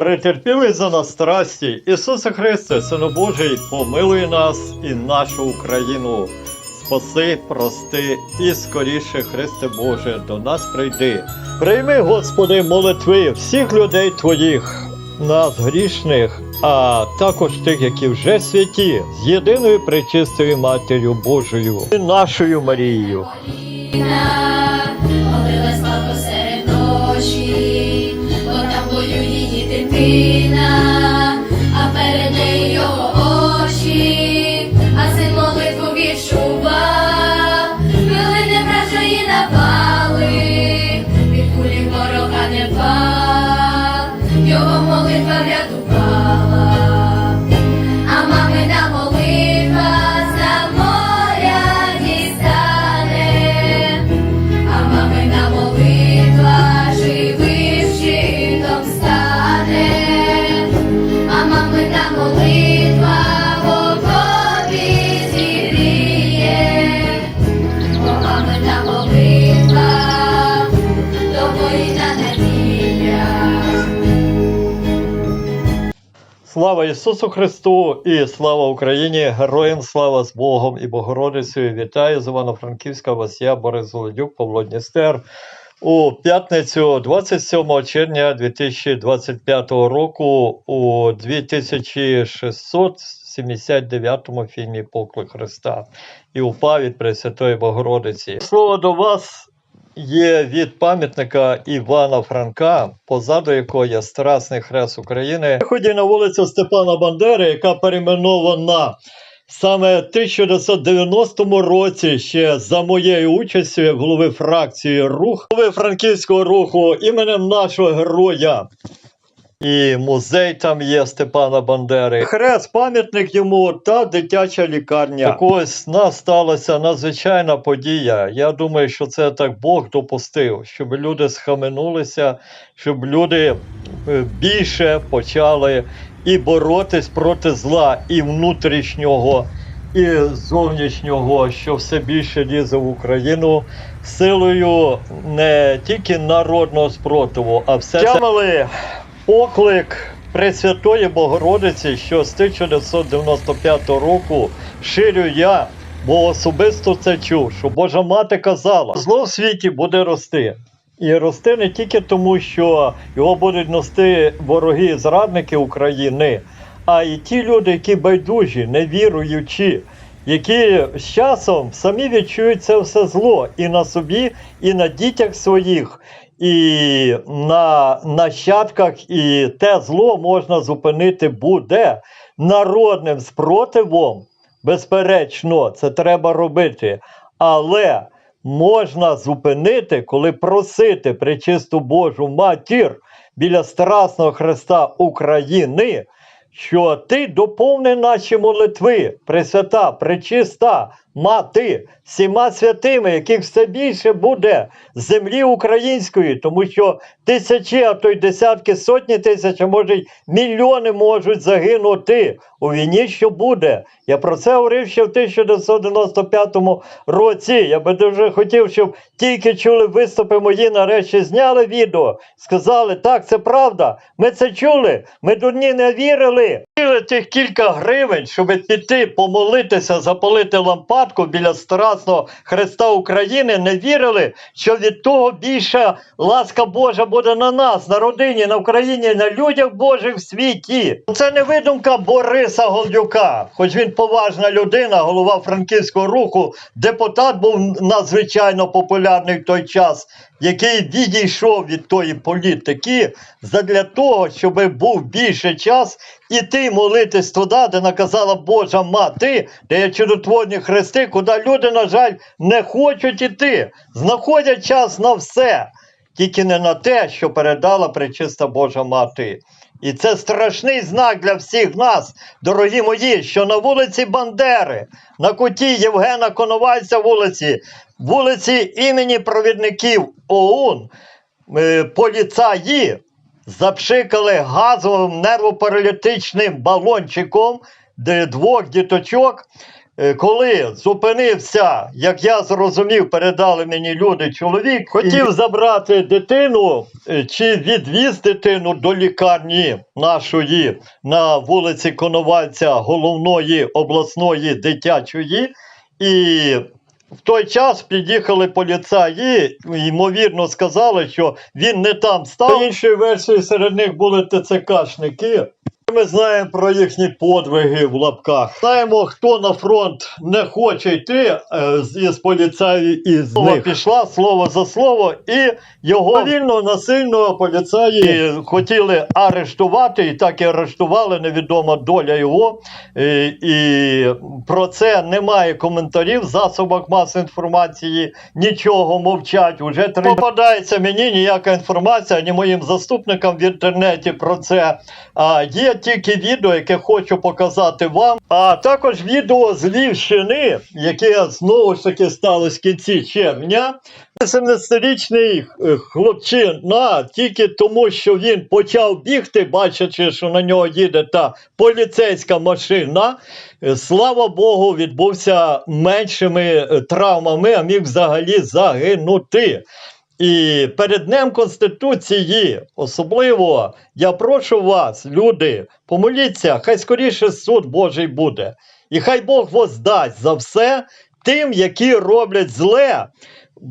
Претерпілий за нас страсті, Ісусе Христе, Сину Божий, помилуй нас і нашу Україну. Спаси, прости і скоріше, Христе Боже, до нас прийди. Прийми, Господи, молитви всіх людей Твоїх, нас грішних, а також тих, які вже святі, з єдиною пречистою Матір'ю Божою і нашою Марією. Її Слава Ісусу Христу і слава Україні! Героям слава з Богом і Богородицею! Вітаю з Івано-Франківська вас я, Борис Золодюк, Павло Дністер. У п'ятницю 27 червня 2025 року у 2679 фільмі Поклик Христа і упав від Пресвятої Богородиці. Слово до вас є від пам'ятника Івана Франка, позаду якого є Страсний Хрест України. Ході на вулицю Степана Бандери, яка перейменована саме в 1990 році, ще за моєю участю, як голови фракції рух, голови франківського руху іменем нашого героя. І музей там є Степана Бандери. Хрест, пам'ятник йому та дитяча лікарня. Так ось нас сталася надзвичайна подія. Я думаю, що це так Бог допустив, щоб люди схаменулися, щоб люди е, більше почали і боротись проти зла, і внутрішнього, і зовнішнього, що все більше лізе в Україну силою не тільки народного спротиву, а все тямили поклик Пресвятої Богородиці, що з 1995 року ширю я, бо особисто це чув, що Божа мати казала, зло в світі буде рости. І рости не тільки тому, що його будуть носити вороги і зрадники України, а й ті люди, які байдужі, невіруючі, які з часом самі відчують це все зло і на собі, і на дітях своїх, і на нащадках, і те зло можна зупинити буде народним спротивом. Безперечно, це треба робити. Але можна зупинити, коли просити пречисту Божу матір біля Страсного Христа України, що ти доповни наші молитви, Пресвята, Пречиста, Мати, всіма святими, яких все більше буде з землі української, тому що тисячі, а то й десятки, сотні тисяч, а може й мільйони можуть загинути у війні, що буде. Я про це говорив ще в 1995 році. Я би дуже хотів, щоб тільки чули виступи мої, нарешті зняли відео, сказали, так, це правда. Ми це чули, ми дурні не вірили. Тих кілька гривень, щоб піти помолитися, запалити лампадку біля Страсного Христа України, не вірили, що від того більша ласка Божа буде на нас, на родині, на Україні, на людях Божих в світі. Це не видумка Бориса Голдюка, хоч він поважна людина, голова франківського руху, депутат був надзвичайно популярний в той час, який відійшов від тої політики задля того, щоб був більше час іти молитись туди, де наказала Божа мати, де є чудотворні хрести, куди люди, на жаль, не хочуть іти, знаходять час на все, тільки не на те, що передала пречиста Божа мати. І це страшний знак для всіх нас, дорогі мої, що на вулиці Бандери, на куті Євгена Коновальця вулиці, вулиці імені провідників ОУН, е, поліцаї запшикали газовим нервопаралітичним балончиком двох діточок Коли зупинився, як я зрозумів, передали мені люди, чоловік хотів забрати дитину е, чи відвіз дитину до лікарні нашої на вулиці Коновальця головної обласної дитячої, і в той час під'їхали поліцаї, ймовірно, сказали, що він не там став. Іншої версії серед них були ТЦКшники. Ми знаємо про їхні подвиги в лапках. Знаємо, хто на фронт не хоче йти е, із поліцаїв і з них. пішла слово за слово, і його вільно насильно поліцаї хотіли арештувати, і так і арештували. Невідома доля його. Е, І про це немає коментарів в засобах масової інформації. Нічого мовчать. Уже три попадається мені ніяка інформація, ні моїм заступникам в інтернеті про це. А є тільки відео, яке хочу показати вам. А також відео з Львівщини, яке знову ж таки сталося в кінці червня. 17-річний е, хлопчина тільки тому, що він почав бігти, бачачи, що на нього їде та поліцейська машина. е, Слава Богу, відбувся меншими е, травмами, а міг взагалі загинути. І перед Днем Конституції, особливо, я прошу вас, люди, помоліться, хай скоріше суд Божий буде. І хай Бог воздасть за все тим, які роблять зле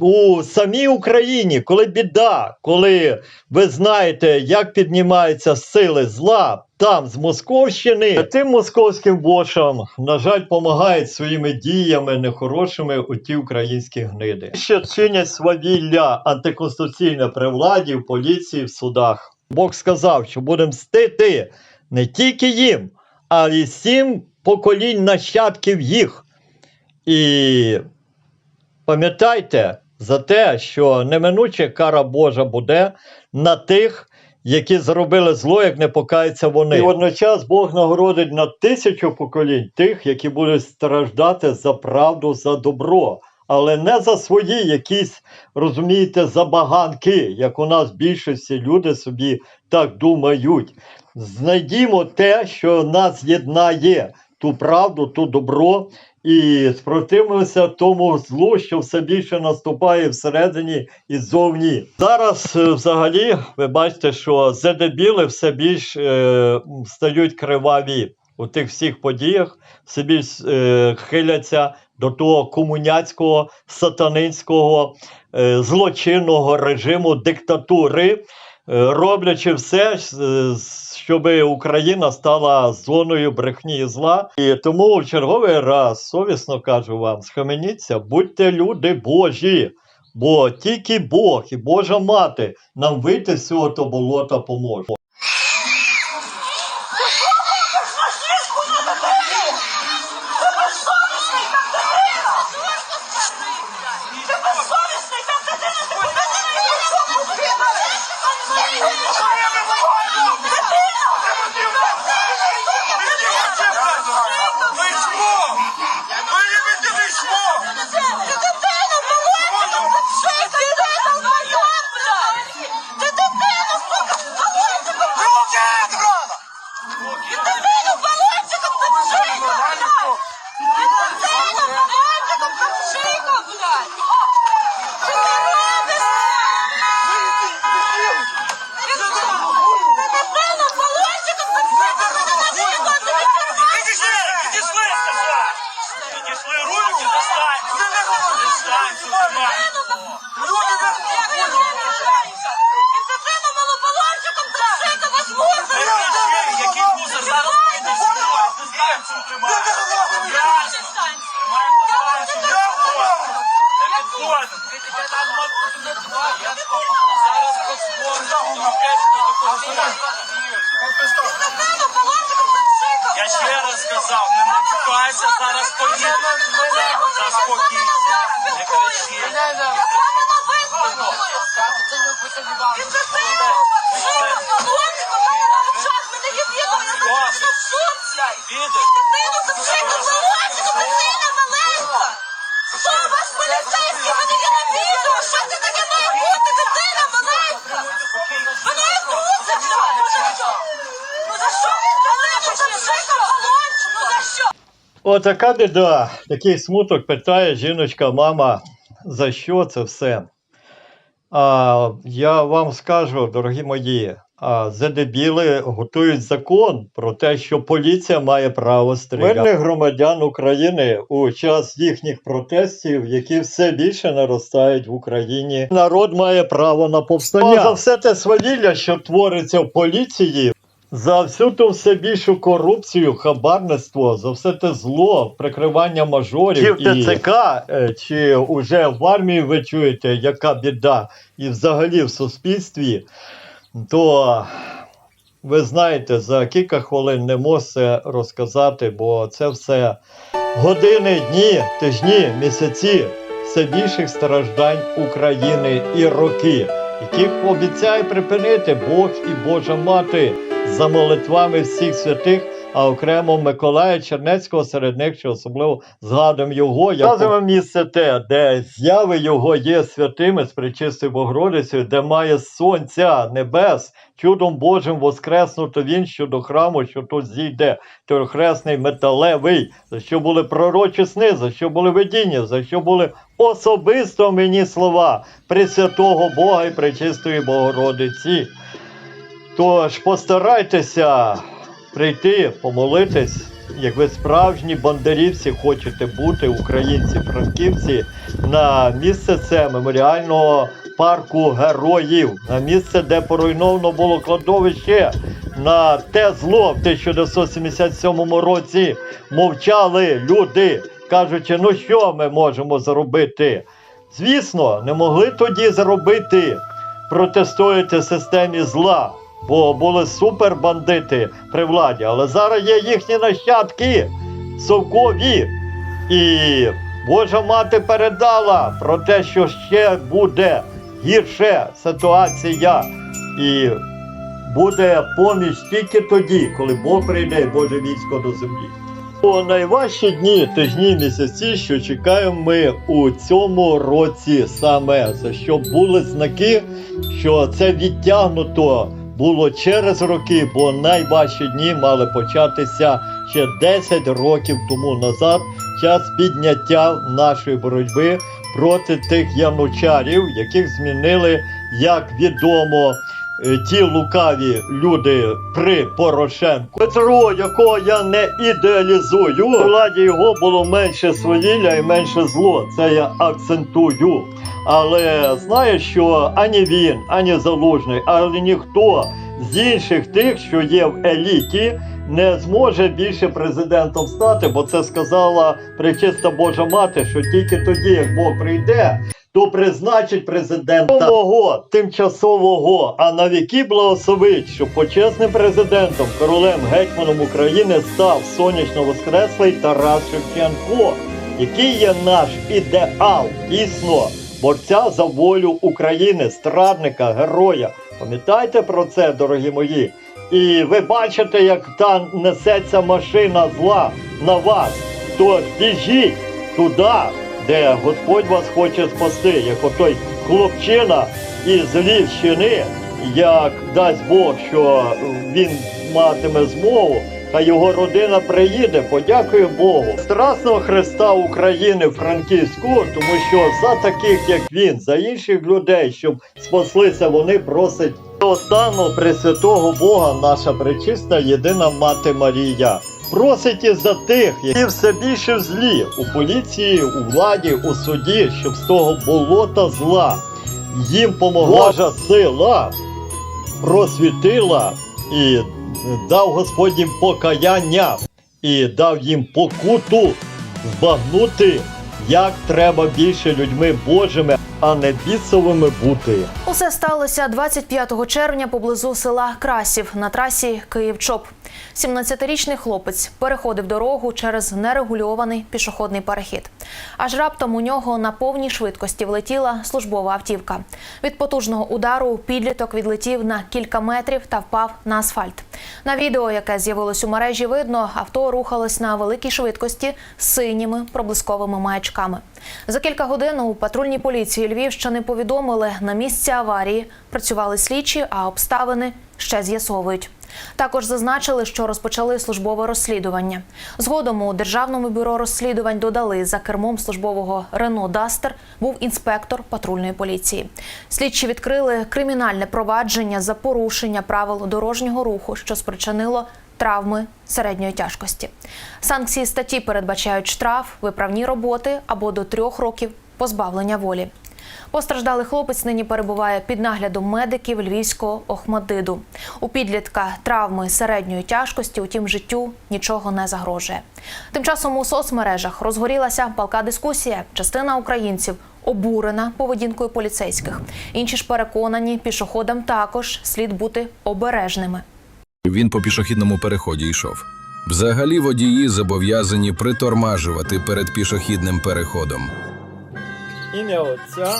у самій Україні, коли біда, коли ви знаєте, як піднімаються сили зла там з Московщини, тим московським вошам, на жаль, допомагають своїми діями нехорошими у ті українські гниди. Ще чинять свавілля антиконституційне при владі, в поліції, в судах. Бог сказав, що буде мстити не тільки їм, а й сім поколінь нащадків їх. І пам'ятайте за те, що неминуче кара Божа буде на тих, які зробили зло, як не покаються вони. І водночас Бог нагородить на тисячу поколінь тих, які будуть страждати за правду, за добро. Але не за свої якісь, розумієте, забаганки, як у нас більшості люди собі так думають. Знайдімо те, що нас єднає, ту правду, ту добро, і спротивимося тому злу, що все більше наступає всередині і ззовні. Зараз е, взагалі ви бачите, що зедебіли все більш е, стають криваві у тих всіх подіях, все більш е, хиляться до того комуняцького, сатанинського, е, злочинного режиму диктатури. Е, Роблячи все, щоб Україна стала зоною брехні і зла, і тому в черговий раз совісно кажу вам: схаменіться, будьте люди Божі, бо тільки Бог і Божа мати нам вийти з цього то болота поможе. Дистанцію! Я зараз посмотрю, Я ще раз сказав, не матюкайся, зараз поїду. Заспокійся, не кричи. Підеш? Що у вас поліцейські? Вони є на відео! Що це таке має бути? Дитина маленька! Вона як труситься! Ну за що? Ну за що він дали? Ну за? Ну за що? Отака біда, такий смуток питає жіночка, мама, за що це все? А, я вам скажу, дорогі мої, а, задебіли готують закон про те, що поліція має право стріляти. Мирних громадян України у час їхніх протестів, які все більше наростають в Україні. Народ має право на повстання. А за все те свавілля, що твориться в поліції, за всю ту все більшу корупцію, хабарництво, за все те зло, прикривання мажорів чи в ТЦК, е, чи уже в армії ви чуєте, яка біда, і взагалі в суспільстві, то ви знаєте, за кілька хвилин не можу розказати, бо це все години, дні, тижні, місяці все більших страждань України і роки, яких обіцяє припинити Бог і Божа Мати за молитвами всіх святих, а окремо Миколая Чернецького серед них, що особливо згадуємо його. Вказуємо місце те, де зяви його є святими з причистою Богородицею, де має сонця небес, чудом Божим воскреснуто він щодо храму, що тут зійде, трьохресний металевий, за що були пророчі сни, за що були видіння, за що були особисто мені слова Пресвятого Бога і Пречистої Богородиці. Тож постарайтеся прийти, помолитись, як ви справжні бандерівці хочете бути, українці, франківці, на місце це меморіального парку героїв, на місце, де поруйновано було кладовище. На те зло в 1977 році мовчали люди, кажучи, ну що ми можемо зробити? Звісно, не могли тоді заробити протистояти системі зла, бо були супербандити при владі. Але зараз є їхні нащадки совкові. І Божа мати передала про те, що ще буде гірше ситуація. І буде поміч тільки тоді, коли Бог прийде і Боже військо до землі. У найважчі дні, тижні, місяці, що чекаємо ми у цьому році саме, за що були знаки, що це відтягнуто було через роки, бо найважчі дні мали початися ще 10 років тому назад, час підняття нашої боротьби проти тих янучарів, яких змінили, як відомо, ті лукаві люди при Порошенку. Петро, якого я не ідеалізую, у владі його було менше свавілля і менше зло. Це я акцентую. Але знає, що ані він, ані залужний, ані ніхто з інших тих, що є в еліті, не зможе більше президентом стати, бо це сказала пречиста Божа мати, що тільки тоді, як Бог прийде, то призначить президента нового тимчасового, а на віки благословить, що почесним президентом, королем гетьманом України став сонячно воскреслий Тарас Шевченко, який є наш ідеал, дійсно, борця за волю України, страдника, героя. Пам'ятайте про це, дорогі мої. І ви бачите, як та несеться машина зла на вас. Тож біжіть туди, де Господь вас хоче спасти, як отой хлопчина із Львівщини, як дасть Бог, що він матиме змогу, та його родина приїде, подякує Богу. Страсного Христа України в Франківську, тому що за таких, як він, за інших людей, щоб спаслися, вони просять останнього Пресвятого Бога, наша пречиста єдина мати Марія. Просить за тих, які все більше в злі у поліції, у владі, у суді, щоб з того болота зла їм помогла Божа сила, просвітила і дав Господь їм покаяння і дав їм покуту збагнути, як треба більше людьми Божими, а не бісовими бути. Усе сталося 25 червня поблизу села Красів на трасі Київ-Чоп. 17-річний хлопець переходив дорогу через нерегульований пішохідний перехід. Аж раптом у нього на повній швидкості влетіла службова автівка. Від потужного удару підліток відлетів на кілька метрів та впав на асфальт. На відео, яке з'явилось у мережі, видно, авто рухалось на великій швидкості з синіми проблисковими маячками. За кілька годин у патрульній поліції Львівщини повідомили, на місці аварії працювали слідчі, а обставини ще з'ясовують. Також зазначили, що розпочали службове розслідування. Згодом у державному бюро розслідувань додали за кермом службового Рено Дастер був інспектор патрульної поліції. Слідчі відкрили кримінальне провадження за порушення правил дорожнього руху, що спричинило травми середньої тяжкості. Санкції статті передбачають штраф, виправні роботи або до трьох років позбавлення волі. Постраждалий хлопець нині перебуває під наглядом медиків львівського Охмадиду. У підлітка травми середньої тяжкості, утім життю нічого не загрожує. Тим часом у соцмережах розгорілася палка дискусія. Частина українців обурена поведінкою поліцейських. Інші ж переконані, пішоходам також слід бути обережними. Він по пішохідному переході йшов. Взагалі водії зобов'язані притормажувати перед пішохідним переходом. Ім'я Отця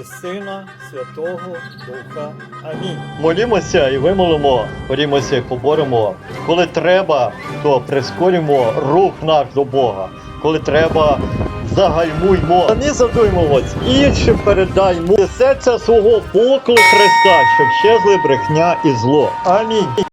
і Сина Святого Духа. Амінь. Молімося і вимолимо, борімося і поборемо. Коли треба, то прискоримо рух наш до Бога. Коли треба, загальмуймо. А не задуймовось, іншим передаймо серця свого поклик Христа, щоб щезли брехня і зло. Амінь.